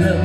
love.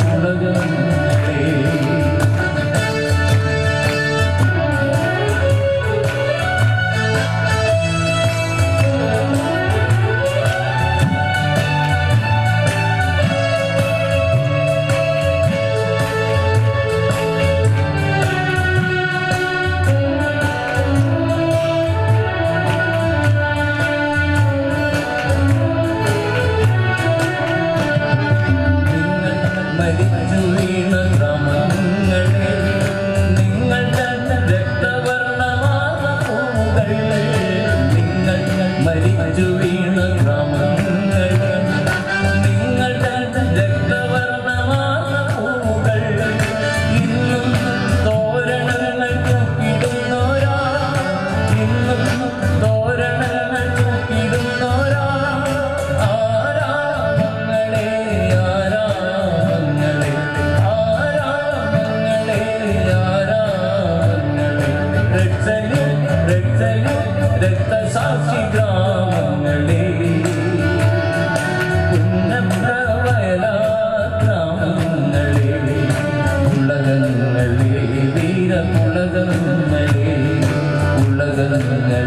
ഉള്ളതെന്നേ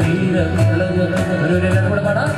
വീരമുള്ളത് ഒരു രണ്ടും കൂടെ പാടാം.